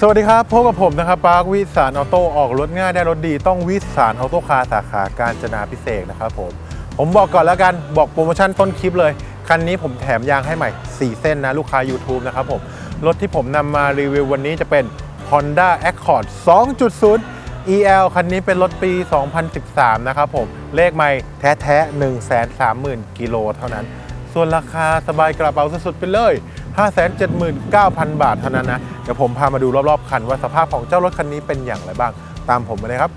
สวัสดีครับพบกับผมนะครับปาร์ควิสารออโต้ออกรถง่ายได้รถดีต้องวิสารออโต้คาร์สาขาการจนาพิเศษนะครับผม ผมบอกก่อนแล้วกันบอกโปรโมชั่นต้นคลิปเลย คันนี้ผมแถมยางให้ใหม่ 4 เส้นนะลูกค้า YouTube นะครับผม รถที่ผมนำมารีวิววันนี้จะเป็น Honda Accord 2.0 EL คันนี้เป็นรถปี 2013 นะครับผม เลขไม่แท้ๆ 130,000 กิโลเท่านั้น ส่วนราคาสบายกระเป๋าสุดๆไปเลย 579,000 บาทเท่านั้นนะ เดี๋ยวผมพามาดูรอบๆคันว่าสภาพของเจ้ารถคันนี้เป็นอย่างไรบ้าง ตามผมมาเลยครับ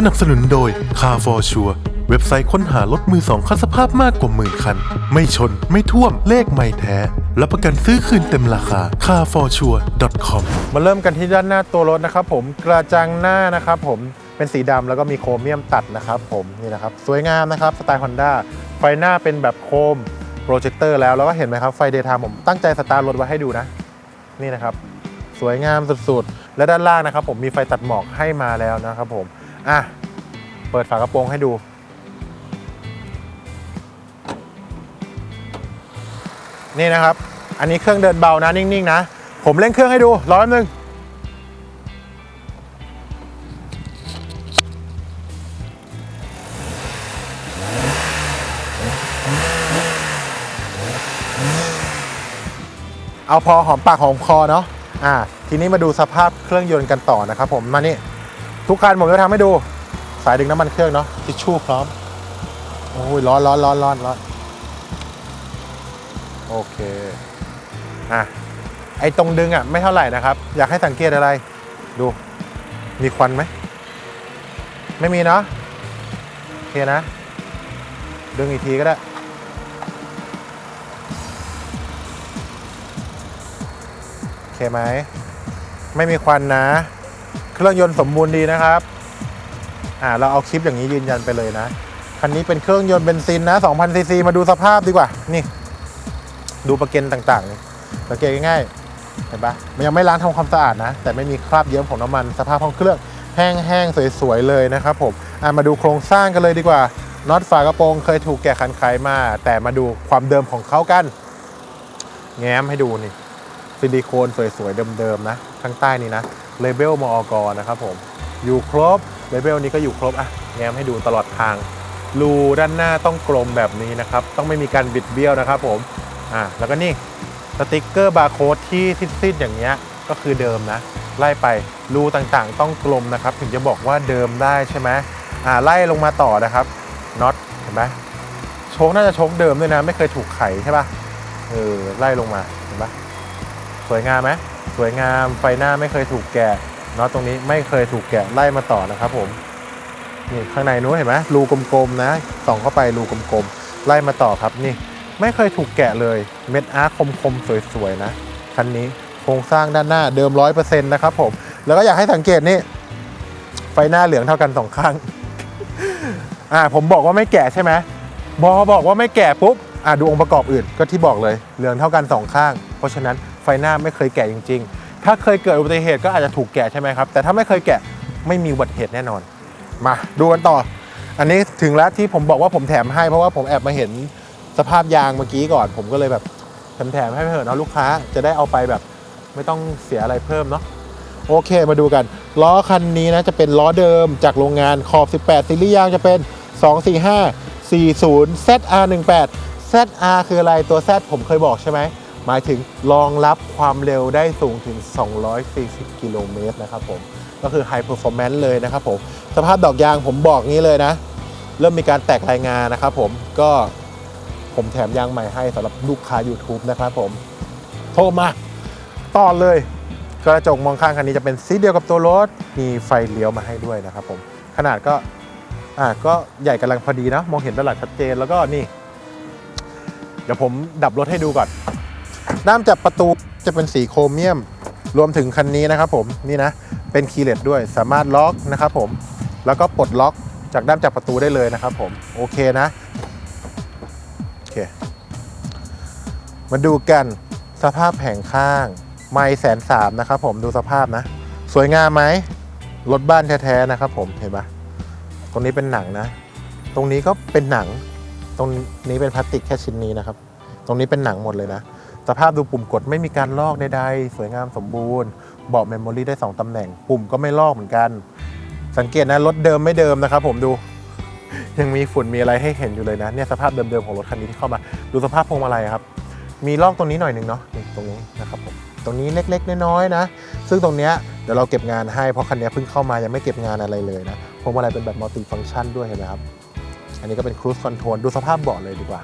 สนับสนุนโดย Car for Sure เว็บไซต์ค้นหารถมือสองคันสภาพมากกว่าหมื่นคัน ไม่ชนไม่ท่วมเลขไม่แท้รับประกันซื้อคืนเต็มราคา carforsure.com มาเริ่มกันที่ด้านหน้าตัวรถนะครับผมกระจังหน้านะครับผมเป็นสีดำแล้วก็มีโครเมียมตัดนะครับผมนี่นะครับสวยงามนะครับสไตล์ Honda ไฟหน้าเป็นแบบโคมโปรเจคเตอร์แล้วแล้วก็เห็นไหมครับไฟเดย์ไทม์ผมตั้งใจสตาร์ทรถไว้ให้ดูนะ นี่นะครับ สวยงามสุดๆ และด้านล่างนะครับ ผมมีไฟตัดหมอกให้มาแล้วนะครับผม อะ เปิดฝากระโปรงให้ดู นี่นะครับ อันนี้เครื่องเดินเบานะ นิ่งๆนะ ผมเร่งเครื่องให้ดู รอแป๊บนึงเอาพอหอมปากหอมคอเนาะ อ่า ทีนี้มาดูสภาพเครื่องยนต์กันต่อนะครับผม มานี่ ทุกคันผมจะทำให้ดู สายดึงน้ำมันเครื่องเนาะทิชชู่พร้อม โอ้ยร้อนร้อนร้อนร้อนร้อนโอเคอะไอ้ตรงดึงอะไม่เท่าไหร่นะครับ อยากให้สังเกตอะไร ดู มีควันไหม ไม่มีเนาะโอเคนะ ดึงอีกทีก็ได้ โอเคไหม ไม่มีควันนะ เครื่องยนต์สมบูรณ์ดีนะครับ อ่า เราเอาคลิปอย่างนี้ยืนยันไปเลยนะ คันนี้เป็นเครื่องยนต์เบนซินนะ2,000ซีซีมาดูสภาพดีกว่า นี่ ดูประเกนต่างๆนี่สังเกตง่ายๆ เห็นปะมันยังไม่ล้างทำความสะอาดนะ แต่ไม่มีคราบเยิ้มของน้ำมัน สภาพห้องเครื่องแห้งๆ สวยๆ เลยนะครับผม อะมาดูโครงสร้างกันเลยดีกว่า น็อตฝากระโปรงเคยถูกแกะคันไขมา แต่มาดูความเดิมของเขากัน แง้มให้ดูนี่ ซิลิโคนสวยๆเดิมๆนะข้างใต้นี่นะเลเบลมอกรนะครับผมอยู่ครบเลเบลนี้ก็อยู่ครบอะแง้มให้ดูตลอดทางรูด้านหน้าต้องกลมแบบนี้นะครับ ต้องไม่มีการบิดเบี้ยวนะครับผมอะแล้วก็นี่สติกเกอร์บาร์โค้ดที่ซิดๆอย่างเงี้ยก็คือเดิมนะ ไล่ไปรูต่างๆ ต้องกลมนะครับ ถึงจะบอกว่าเดิมได้ใช่ไหมอ่าไล่ลงมาต่อนะครับน็อตเห็นไหมโชคน่าจะโชคเดิมด้วยนะ ไม่เคยถูกไขใช่ปะเออไล่ลงมา สวยงามไหมสวยงามไฟหน้าไม่เคยถูกแกะน็อตตรงนี้ไม่เคยถูกแกะไล่มาต่อนะครับผมนี่ข้างในนู้นเห็นไหมรูกลมๆนะส่องเข้าไปรูกลมๆไล่มาต่อครับนี่ ไม่เคยถูกแกะเลยเม็ดอาร์คมๆสวยๆนะคันนี้โครงสร้างด้านหน้าเดิมร้อยเปอร์เซ็นต์นะครับผมแล้วก็อยากให้สังเกตนี่ไฟหน้าเหลืองเท่ากันสองข้างอ่าผมบอกว่าไม่แกะใช่ไหมบอบอกว่าไม่แกะปุ๊บอ่าดูองค์ประกอบอื่นก็ที่บอกเลยเหลืองเท่ากันสองข้าง เพราะฉะนั้น ไฟหน้าไม่เคยแกะจริง ๆ ถ้าเคยเกิดอุบัติเหตุก็อาจจะถูกแกะใช่ไหมครับ แต่ถ้าไม่เคยแกะไม่มีอุบัติเหตุแน่นอน มาดูกันต่อ อันนี้ถึงแล้วที่ผมบอกว่าผมแถมให้เพราะว่าผมแอบมาเห็นสภาพยางเมื่อกี้ก่อน ผมก็เลยแบบแถมๆให้เถอะเนาะลูกค้าจะได้เอาไปแบบ ไม่ต้องเสียอะไรเพิ่มเนาะโอเคมาดูกันล้อคันนี้นะจะเป็นล้อเดิมจากโรงงานขอบ 18ซีรีส์ยางจะเป็น 245 40 ZR18 ZR คืออะไรตัว Z ผมเคยบอกใช่ไหม หมายถึงรองรับความเร็วได้สูงถึง 240 กิโลเมตรนะครับผม ก็คือ High Performance เลยนะครับผม สภาพดอกยางผมบอกงี้เลยนะ เริ่มมีการแตกรายงานนะครับผมก็ผมแถมยางใหม่ให้สำหรับลูกค้า YouTube นะครับผม โทรมาต่อเลย กระจกมองข้างคันนี้จะเป็นสีเดียวกับตัวรถ มีไฟเลี้ยวมาให้ด้วยนะครับผม ขนาดก็อ่าก็ใหญ่กำลังพอดีนะ มองเห็นตลาดชัดเจนแล้วก็นี่ เดี๋ยวผมดับรถให้ดูก่อน ด้ามจับประตูจะเป็นสีโครเมียม รวมถึงคันนี้นะครับผมนี่นะเป็นคีย์เลสด้วยสามารถล็อกนะครับผมแล้วก็ปลดล็อกจากด้านจับประตูได้เลยนะครับผมโอเคนะโอเคมาดูกันสภาพแผงข้างไม่แสนสามนะครับผมดูสภาพนะ สวยงามไหมรถบ้านแท้ๆนะครับผมเห็นปะตรงนี้เป็นหนังนะ ตรงนี้ก็เป็นหนัง ตรงนี้เป็นพลาสติกแค่ชิ้นนี้นะครับ ตรงนี้เป็นหนังหมดเลยนะ สภาพดูปุ่มกดไม่มีการลอกใดๆ สวยงามสมบูรณ์ เบาะเมมโมรี่ได้ 2 ตำแหน่ง ปุ่มก็ไม่ลอกเหมือนกัน สังเกตนะ รถเดิมไม่เดิมนะครับผมดู ยังมีฝุ่นมีอะไรให้เห็นอยู่เลยนะ เนี่ยสภาพเดิมๆของรถคันนี้ที่เข้ามา ดูสภาพพวงมาลัยครับ มีลอกตรงนี้หน่อยหนึ่งเนาะตรงนี้นะครับผม ตรงนี้เล็กๆน้อยๆนะ ซึ่งตรงเนี้ยเดี๋ยวเราเก็บงานให้ เพราะคันนี้เพิ่งเข้ามายังไม่เก็บงานอะไรเลยนะ พวงมาลัยเป็นแบบมัลติฟังก์ชันด้วยเห็นไหมครับ อันนี้ก็เป็นครู i คอนโทรล ดูสภาพเบาะเลยดีกว่า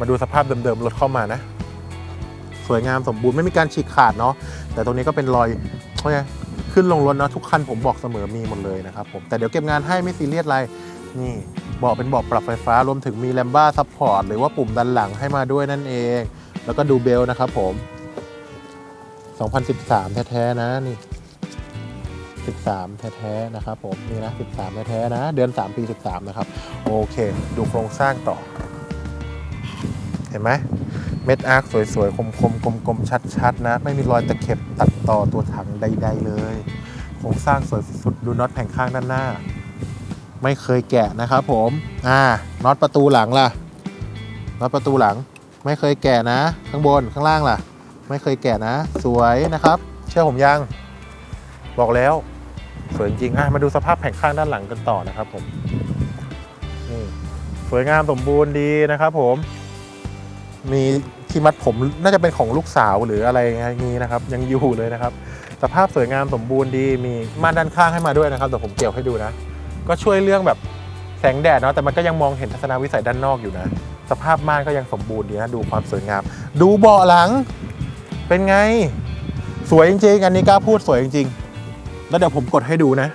มาดูสภาพเดิมๆรถเข้ามานะ สวยงามสมบูรณ์ไม่มีการฉีกขาดเนาะแต่ตรงนี้ก็เป็นรอยเขาไงขึ้นลงรถเนาะทุกคันผมบอกเสมอมีหมดเลยนะครับผมแต่เดี๋ยวเก็บงานให้ไม่ซีเรียสอะไรนี่เบาะเป็นเบาะปรับไฟฟ้ารวมถึงมีแลมบ้าซัพพอร์ตหรือว่าปุ่มดันหลังให้มาด้วยนั่นเอง แล้วก็ดูเบลนะครับผม 2013 แท้ๆนะนี่ 13 แท้ๆนะครับผมนี่นะ 13 แท้ๆนะ เดือน 3 ปี 13 นะครับ โอเค ดูโครงสร้างต่อ เห็นไหมเม็ดอาร์คสวยๆ คมๆ กลมๆ ชัดๆ นะ ไม่มีรอยตะเข็บตัดต่อตัวถังใดๆ เลย โครงสร้างสวยสุดๆ ดูน็อตแผงข้างด้านหน้า ไม่เคยแกะนะครับผม อ่า น็อตประตูหลังล่ะ น็อตประตูหลัง ไม่เคยแกะนะ ข้างบน ข้างล่างล่ะ ไม่เคยแกะนะ สวยนะครับ เชื่อผมยัง บอกแล้ว สวยจริง อะ มาดูสภาพแผงข้างด้านหลังกันต่อนะครับผม นี่ สวยงามสมบูรณ์ดีนะครับผม มีที่มัดผมน่าจะเป็นของลูกสาวหรืออะไรอย่างนี้นะครับ ยังอยู่เลยนะครับ สภาพสวยงามสมบูรณ์ดีมีม่านด้านข้างให้มาด้วยนะครับเดี๋ยวผมเกี่ยวให้ดูนะ ก็ช่วยเรื่องแบบแสงแดดเนาะแต่มันก็ยังมองเห็นทัศนวิสัยด้านนอกอยู่นะ สภาพม่านก็ยังสมบูรณ์ดีนะดูความสวยงาม ดูเบาะหลัง เป็นไง สวยจริงๆอันนี้กล้าพูดสวยจริงๆ แล้วเดี๋ยวผมกดให้ดูนะ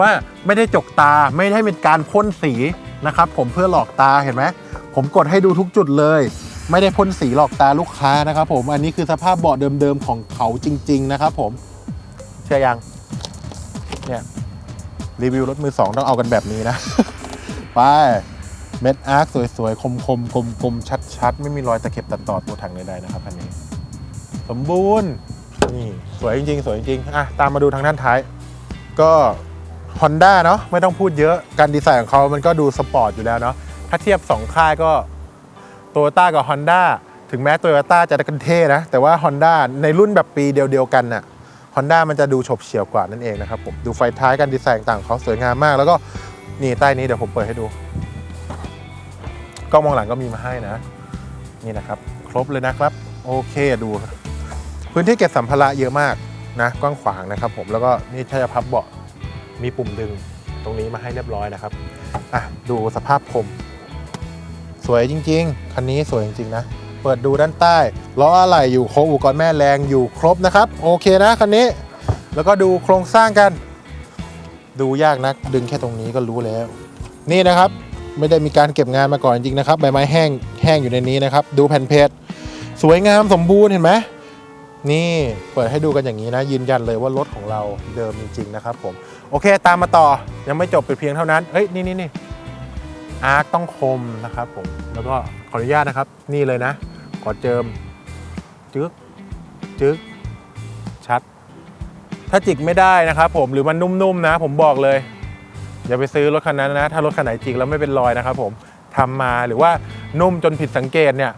ว่าไม่ได้จกตาไม่ได้เป็นการพ่นสีนะครับ ผมเพื่อหลอกตาเห็นไหมผมกดให้ดูทุกจุดเลย ไม่ได้พ่นสีหลอกตาลูกค้านะครับผมอันนี้คือสภาพเบาะเดิมๆของเขาจริง ๆ นะครับผมเชื่อยังเนี่ยรีวิวรถมือสองต้องเอากันแบบนี้นะ ไปเม็ดอาร์คสวยๆ คมๆกลมๆ ชัดๆ ไม่มีรอยตะเข็บตัดต่อตัวถังใดๆนะครับอันนี้ สมบูรณ์นี่สวยจริงๆ สวยจริงๆอะตามมาดูทางด้านท้าย ก็ Honda เนาะไม่ต้องพูดเยอะ การดีไซน์ของเขามันก็ดูสปอร์ตอยู่แล้วเนาะถ้าเทียบ 2 ค่ายก็ โตโยต้ากับ Honda ถึงแม้โตโยต้าจะกันเท่นะ แต่ว่า Honda ในรุ่นแบบปีเดียวๆกันน่ะ Honda มันจะดูฉบเฉี่ยวกว่านั่นเองนะครับผมดูไฟท้ายการดีไซน์ต่างเขาสวยงามมาก แล้วก็นี่ใต้นี้เดี๋ยวผมเปิดให้ดูกล้องมองหลังก็มีมาให้นะ นี่นะครับ ครบเลยนะครับ โอเคดู พื้นที่เก็บสัมภาระเยอะมากนะ กว้างขวางนะครับผมแล้วก็นี่ถ้าจะพับเบาะมีปุ่มดึงตรงนี้มาให้เรียบร้อยนะครับอะดูสภาพคม วยจริง ๆ คันนี้สวยจริง ๆ นะ เปิดดูด้านใต้ล้ออะไหล่อยู่โครบอุปกรณ์แม่แรงอยู่ครบนะครับ โอเคนะคันนี้ แล้วก็ดูโครงสร้างกัน ดูยากนักดึงแค่ตรงนี้ก็รู้แล้ว นี่นะครับ ไม่ได้มีการเก็บงานมาก่อนจริงๆนะครับใบไม้แห้งแห้งอยู่ในนี้นะครับ ดูแผ่นเพจสวยงามสมบูรณ์เห็นไหมนี่เปิดให้ดูกันอย่างนี้นะยืนยันเลยว่ารถของเราเดิมจริงๆนะครับผมโอเค ตามมาต่อยังไม่จบไปเพียงเท่านั้นเฮ้ยนี่นี่นี่ อาร์คต้องคมนะครับผม แล้วก็ขออนุญาตนะครับ นี่เลยนะ ขอเจิม จึ๊ก จึ๊ก ชัด ถ้าจิกไม่ได้นะครับผม หรือมันนุ่มๆนะ ผมบอกเลย อย่าไปซื้อรถคันนั้นนะ ถ้ารถคันไหนจิกแล้วไม่เป็นรอยนะครับผมทำมาหรือว่านุ่มจนผิดสังเกตเนี่ย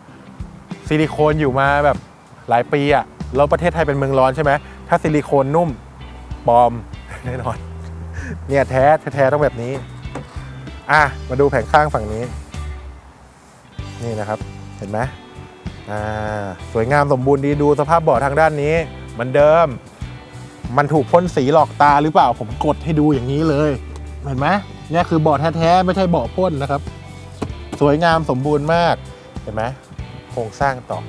ซิลิโคนอยู่มาแบบหลายปีอะแล้วประเทศไทยเป็นเมืองร้อนใช่ไหมถ้าซิลิโคนนุ่มปลอมแน่นอน เนี่ยแท้แท้ต้องแบบนี้ อะมาดูแผงข้างฝั่งนี้ นี่นะครับ เห็นไหมอ่าสวยงามสมบูรณ์ดีดูสภาพเบาะทางด้านนี้เหมือนเดิม มันถูกพ่นสีหลอกตาหรือเปล่าผมกดให้ดูอย่างนี้เลย เห็นไหมเนี่ยคือเบาะแท้ๆไม่ใช่เบาะพ่นนะครับ สวยงามสมบูรณ์มากเห็นไหมโครงสร้างต่อ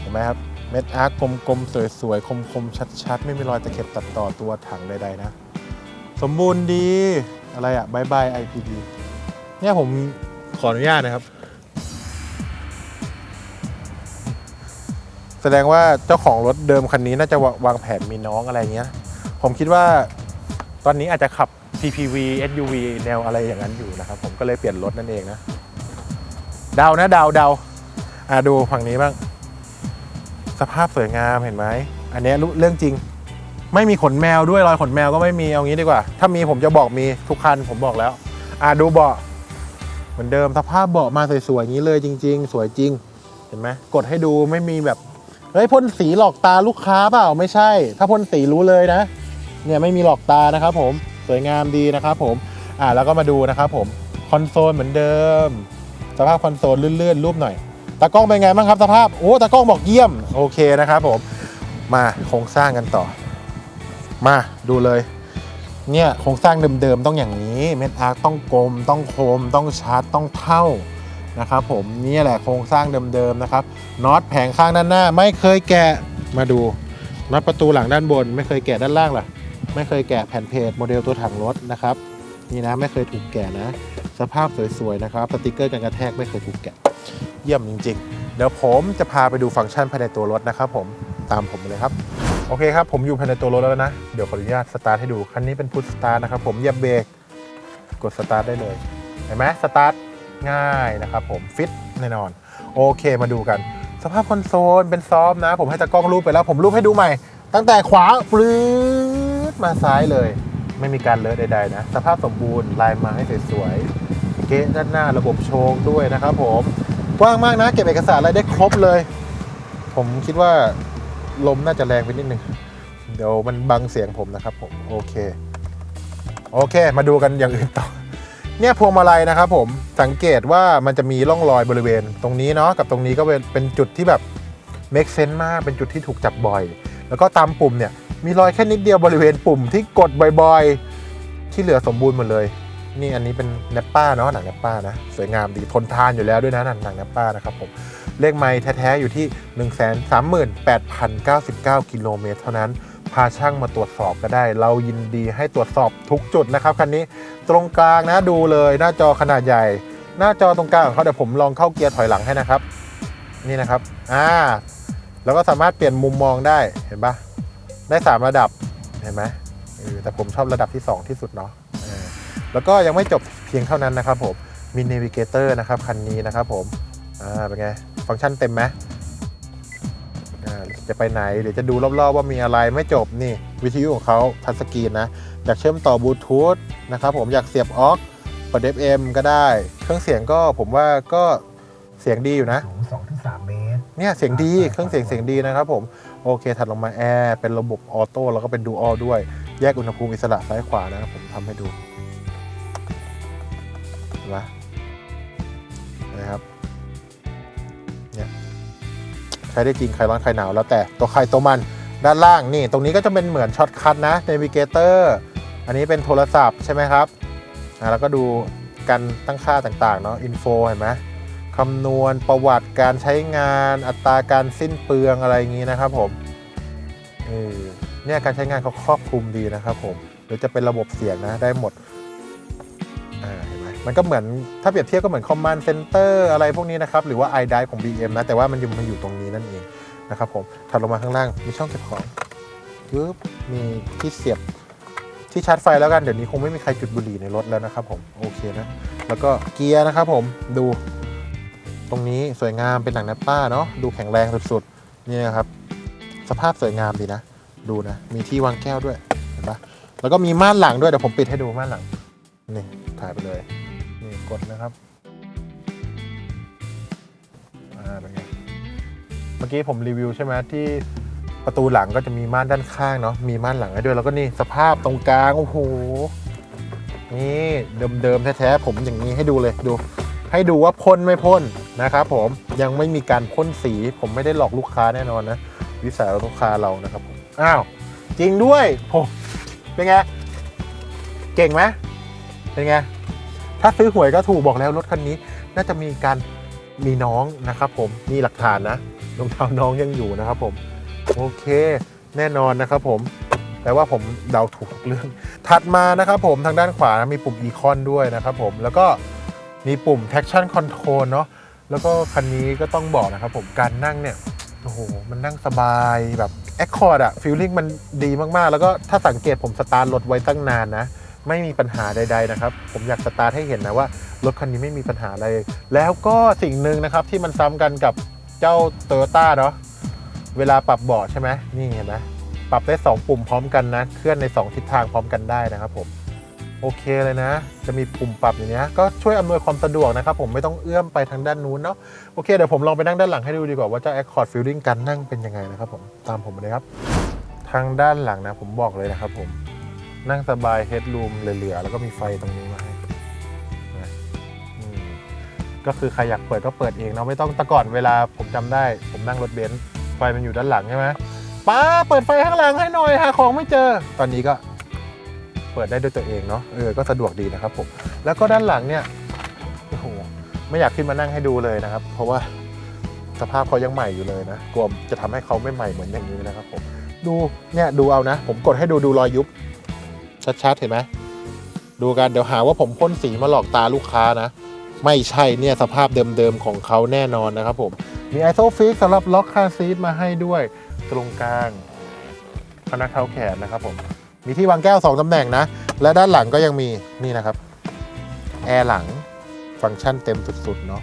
เห็นไหมครับเม็ดอาร์กกลมๆสวยๆคมๆชัดๆ ไม่มีรอยตะเข็บตัดต่อตัวถังใดๆนะ สมบูรณ์ดีอะไรอะบายบาย IPD เนี่ยผมขออนุญาตนะครับ แสดงว่าเจ้าของรถเดิมคันนี้น่าจะวางแผนมีน้องอะไรเงี้ย ผมคิดว่าตอนนี้อาจจะขับ PPV SUV แนวอะไรอย่างนั้นอยู่นะครับ ผมก็เลยเปลี่ยนรถนั่นเองนะเดานะเดาเดาอะดูฝั่งนี้บ้าง สภาพสวยงามเห็นไหม อันนี้รู้เรื่องจริง ไม่มีขนแมวด้วยรอยขนแมวก็ไม่มีเอางี้ดีกว่า ถ้ามีผมจะบอกมีทุกคันผมบอกแล้ว อะดูเบาะเหมือนเดิมสภาพเบาะมาสวยๆอย่างนี้เลยจริง ๆ สวยจริง เห็นไหมกดให้ดูไม่มีแบบเฮ้ยพ่นสีหลอกตาลูกค้าเปล่าไม่ใช่ ถ้าพ่นสีรู้เลยนะ เนี่ยไม่มีหลอกตานะครับ ผมสวยงามดีนะครับ ผมอ่าแล้วก็มาดูนะครับผมคอนโซลเหมือนเดิม สภาพคอนโซลลื่นๆรูปหน่อยตากล้องเป็นไงบ้างครับสภาพโอ้ตากล้องบอกเยี่ยมโอเคนะครับผมมาโครงสร้างกันต่อ มาดูเลย เนี่ยโครงสร้างเดิมๆต้องอย่างนี้ เม็ดอาร์คต้องกลม ต้องโคม ต้องชาร์จต้องเท่านะครับผมนี่แหละโครงสร้างเดิมๆนะครับน็อตแผงข้างด้านหน้า ไม่เคยแกะมาดูน็อตประตูหลังด้านบน ไม่เคยแกะด้านล่างล่ะ ไม่เคยแกะแผ่นเพจโมเดลตัวถังรถนะครับนี่นะไม่เคยถูกแกะนะ สภาพสวยๆนะครับสติกเกอร์กันกระแทกไม่เคยถูกแกะ เยี่ยมจริงๆ เดี๋ยวผมจะพาไปดูฟังก์ชันภายในตัวรถนะครับผมตามผมเลยครับ โอเคครับ ผมอยู่ภายในตัวรถแล้วนะ เดี๋ยวขออนุญาตสตาร์ทให้ดู คันนี้เป็นพุทสตาร์นะครับผมเหยียบเบรกกดสตาร์ทได้เลย เห็นไหมสตาร์ทง่ายนะครับผมฟิตแน่นอน โอเคมาดูกัน สภาพคอนโซลเป็นซอฟนะ ผมให้ตากล้องรูปไปแล้ว ผมรูปให้ดูใหม่ ตั้งแต่ขวาปลื้ดมาซ้ายเลย ไม่มีการเลอะใดๆนะ สภาพสมบูรณ์ลายไม้สวยๆเก๊ะด้านหน้าระบบโชคด้วยนะครับผมกว้างมากนะ เก็บเอกสารอะไรได้ครบเลย ผมคิดว่า ลมน่าจะแรงไปนิดนึง เดี๋ยวมันบังเสียงผมนะครับผมโอเค โอเค มาดูกันอย่างอื่นต่อ เนี่ยพวงมาลัยนะครับผมสังเกตว่ามันจะมีร่องรอยบริเวณ ตรงนี้เนาะกับตรงนี้ก็เป็นเป็นจุดที่แบบ make sense มากเป็นจุดที่ถูกจับบ่อย แล้วก็ตามปุ่มเนี่ยมีรอยแค่นิดเดียวบริเวณปุ่มที่กดบ่อย ๆ ที่เหลือสมบูรณ์หมดเลย นี่อันนี้เป็นแนปป้าเนาะหนังแนปป้านะสวยงามดีทนทานอยู่แล้วด้วยนะหนังหนังแนปป้านะครับผมเลขไม้แท้ๆอยู่ที่ 138,099 กิโลเมตรเท่านั้น พาช่างมาตรวจสอบก็ได้ เรายินดีให้ตรวจสอบทุกจุดนะครับคันนี้ตรงกลางนะดูเลยหน้าจอขนาดใหญ่ หน้าจอตรงกลางของเขาเดี๋ยวผมลองเข้าเกียร์ถอยหลังให้นะครับ นี่นะครับอ่าแล้วก็สามารถเปลี่ยนมุมมองได้เห็นปะได้ 3 ระดับเห็นไหมแต่ผมชอบระดับที่ 2 ที่สุดเนาะเอ แล้วก็ยังไม่จบเพียงเท่านั้นนะครับผมมี n น v i เกเตอร์นะครับคันนี้นะครับผมอ่าเป็นไงฟังก์ชันเต็มไหมอ่าจะไปไหนเดี๋ยวจะดูรอบๆว่ามีอะไรไม่จบนี่ วิทยุของเขาทัชสกรีนนะ อยากเชื่อมต่อบลูทูธนะครับผมอยากเสียบออกเปิด FM ก็ได้ เครื่องเสียงก็ผมว่าก็เสียงดีอยู่นะสูง2ถึง3เมตรเนี่ยเสียงดีเครื่องเสียงเสียงดีนะครับผมโอเค ถัดลงมาแอร์เป็นระบบออโต้แล้วก็เป็นดูอัลด้วย แยกอุณหภูมิอิสระซ้ายขวานะครับผมทำให้ดู เห็นไหมนะครับเนี่ยใช้ได้จริง ใครร้อนใครหนาวแล้วแต่ตัวใครตัวมันด้านล่างนี่ ตรงนี้ก็จะเป็นเหมือนช็อตคัทนะ n น v i เกเตอร์อันนี้เป็นโทรศัพท์ใช่ไหมครับอ่าแล้วก็ดูการตั้งค่าต่างๆเนาะอินโฟเห็นไหมคำนวณประวัติการใช้งานอัตราการสิ้นเปลืองอะไรอย่างนี้นะครับผมเออเนี่ยการใช้งานเขาครอบคลุมดีนะครับผมหรือจะเป็นระบบเสียงนะได้หมด มันก็เหมือนถ้าเปรียบเทียบก็เหมือน Command Center อะไรพวกนี้นะครับ หรือว่า iDrive ของ BM นะ แต่ว่ามันอยู่มันอยู่ตรงนี้นั่นเองนะครับผมถัดลงมาข้างล่างมีช่องเก็บของปึ๊บมีที่เสียบที่ชาร์จไฟแล้วกัน เดี๋ยวนี้คงไม่มีใครจุดบุหรี่ในรถแล้วนะครับผมโอเคนะ แล้วก็เกียร์นะครับผมดู ตรงนี้สวยงามเป็นหนังแนปป้าเนาะดูแข็งแรงสุดๆนี่นะครับ สภาพสวยงามดีนะ ดูนะ มีที่วางแก้วด้วยเห็นปะแล้วก็มีม่านหลังด้วยเดี๋ยวผมปิดให้ดูม่านหลังนี่ถ่ายไปเลย กดนะครับอ่าเป็นไงเมื่อกี้ผมรีวิวใช่ไหมที่ประตูหลังก็จะมีม่านด้านข้างเนาะมีม่านหลังให้ด้วยแล้วก็นี่สภาพตรงกลางโอ้โหนี่เดิมๆแท้ๆผมอย่างนี้ให้ดูเลยดู ให้ดูว่าพ่นไม่พ่นนะครับผมยังไม่มีการพ่นสี ผมไม่ได้หลอกลูกค้าแน่นอนนะวิสัยลูกค้าเรานะครับผมอ้าวจริงด้วยผมเป็นไงเก่งไหมเป็นไง ถ้าซื้อหวยก็ถูกบอกแล้วรถคันนี้ น่าจะมีการมีน้องนะครับผมมีหลักฐานนะรองเท้าน้องยังอยู่นะครับผมโอเค แน่นอนนะครับผมแต่ว่าผมเดาถูกทุกเรื่อง ถัดมานะครับผมทางด้านขวานะมีปุ่มอีคอนด้วยนะครับผมแล้วก็มีปุ่ม traction control เนาะแล้วก็คันนี้ก็ต้องบอกนะครับผมการนั่งเนี่ยโอ้โหโหมันนั่งสบายแบบแอคคอร์ดอะฟีลลิ่งมันดีมากๆ แล้วก็ถ้าสังเกตผมสตาร์ทรถไว้ตั้งนานนะ ไม่มีปัญหาใด ๆนะครับ ผมอยากสตาร์ทให้เห็นนะว่ารถคันนี้ไม่มีปัญหาอะไร แล้วก็สิ่งหนึ่งนะครับที่มันซ้ำกันกับเจ้าโตโยต้าเนาะเวลาปรับเบาะใช่ไหมนี่เห็นไหมปรับได้ 2 ปุ่มพร้อมกันนะ เคลื่อนใน 2 ทิศทางพร้อมกันได้นะครับผมโอเคเลยนะ จะมีปุ่มปรับอย่างเนี้ยก็ช่วยอำนวยความสะดวกนะครับ ผมไม่ต้องเอื้อมไปทางด้านนู้นเนาะโอเคเดี๋ยวผมลองไปนั่งด้านหลังให้ดูดีกว่าว่าเจ้า Accord Feeling การนั่งเป็นยังไงนะครับผมตามผมเลยครับ ทางด้านหลังนะผมบอกเลยนะครับผม นั่งสบายเฮดรูมเหลือๆ แล้วก็มีไฟตรงนี้มาให้นะอืมก็คือใครอยากเปิดก็เปิดเองเนาะไม่ต้องแต่ก่อนเวลาผมจำได้ ผมนั่งรถเบนซ์ไฟมันอยู่ด้านหลังใช่ไหมป้าเปิดไฟข้างหลังให้หน่อยหาของไม่เจอ ตอนนี้ก็เปิดได้ด้วยตัวเองเนาะเออก็สะดวกดีนะครับผมแล้วก็ด้านหลังเนี่ยโอ้โหไม่อยากขึ้นมานั่งให้ดูเลยนะครับ เพราะว่าสภาพเขายังใหม่อยู่เลยนะกลัวจะทำให้เขาไม่ใหม่เหมือนอย่างนี้นะครับผม ดูเนี่ยดูเอานะ ผมกดให้ดูดูรอยยุบ ชัดๆ เห็นไหมดูกันเดี๋ยวหาว่าผมพ่นสีมาหลอกตาลูกค้านะ ไม่ใช่เนี่ยสภาพเดิมๆของเขาแน่นอนนะครับผมมีไอโซฟิกสำหรับล็อกคาซีทมาให้ด้วยตรงกลางพนักเท้าแขนนะครับผม มีที่วางแก้ว 2ตำแหน่งนะ และด้านหลังก็ยังมีนี่นะครับ แอร์หลังฟังก์ชันเต็มสุด ๆ เนาะ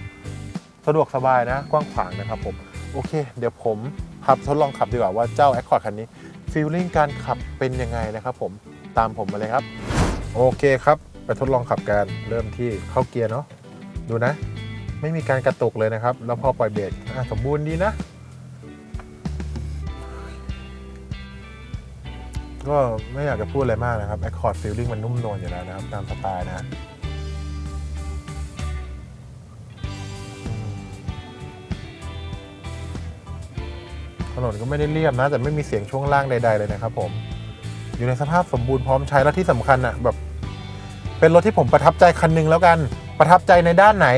สะดวกสบายนะ กว้างขวางนะครับผม โอเค เดี๋ยวผมขับทดลองขับดีกว่าว่าเจ้า Accord คันนี้ฟีลลิ่งการขับเป็นยังไงนะครับผม ตามผมมาเลยครับ โอเคครับ ไปทดลองขับกันเริ่มที่เข้าเกียร์เนาะดูนะ ไม่มีการกระตุกเลยนะครับ แล้วพอปล่อยเบรกสมบูรณ์ดีนะ ก็ไม่อยากจะพูดอะไรมากนะครับ Accord Feeling มันนุ่มนวลอยู่แล้วนะครับ ตามสไตล์นะถนนก็ไม่ได้เรียบนะ แต่ไม่มีเสียงช่วงล่างใด ๆ เลยนะครับผม อยู่ในสภาพสมบูรณ์พร้อมใช้และที่สำคัญอะแบบเป็นรถที่ผมประทับใจคันหนึงแล้วกัน ประทับใจในด้านไหน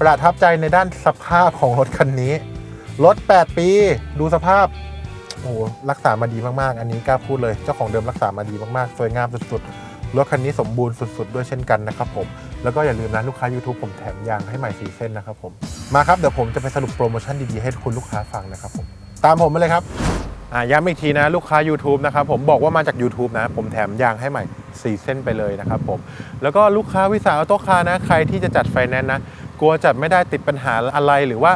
ประทับใจในด้านสภาพของรถคันนี้ รถ 8 ปี ดูสภาพ โอ้รักษามาดีมากๆ อันนี้กล้าพูดเลย เจ้าของเดิมรักษามาดีมากๆ สวยงามสุดๆ รถคันนี้สมบูรณ์สุดๆ ด้วยเช่นกันนะครับผม แล้วก็อย่าลืมนะลูกค้า YouTube ผมแถมยางให้ใหม่สีเส้นนะครับผม มาครับเดี๋ยวผมจะไปสรุปโปรโมชั่นดีๆให้คุณลูกค้าฟังนะครับผม ตามผมมาเลยครับ ย้ำอีกทีนะลูกค้า YouTube นะครับผมบอกว่ามาจาก YouTube นะผมแถมยางให้ใหม่4เส้นไปเลยนะครับผมแล้วก็ลูกค้าวิสาอโตคานะใครที่จะจัดไฟแนนซ์นะกลัวจัดไม่ได้ติดปัญหาอะไรหรือว่า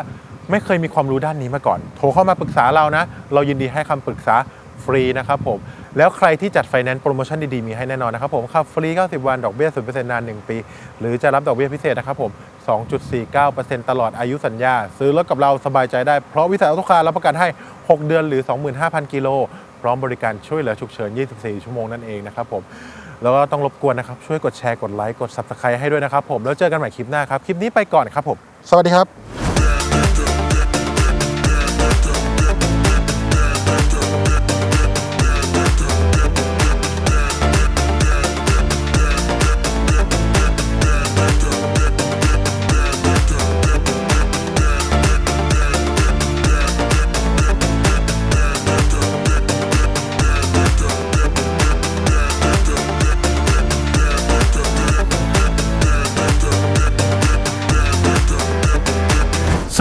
ไม่เคยมีความรู้ด้านนี้มาก่อน โทรเข้ามาปรึกษาเรานะ เรายินดีให้คำปรึกษาฟรีนะครับผม แล้วใครที่จัดไฟแนนซ์โปรโมชั่นดีๆ มีให้แน่นอนนะครับผมค่าฟรี 90 วัน ดอกเบี้ย 0%นาน 1 ปี หรือจะรับดอกเบี้ยพิเศษนะครับผม 2.49%ตลอดอายุสัญญา ซื้อรถกับเราสบายใจได้ เพราะวิสาหทุกคารับประกันให้ 6 เดือนหรือ 25,000 กิโล พร้อมบริการช่วยเหลือฉุกเฉิน 24 ชั่วโมงนั่นเองนะครับผมแล้วก็ต้องรบกวนนะครับช่วยกดแชร์กดไลค์กด Subscribe ให้ด้วยนะครับผมแล้วเจอกันใหม่คลิปหน้าครับคลิปนี้ไปก่อนครับผมสวัสดีครับ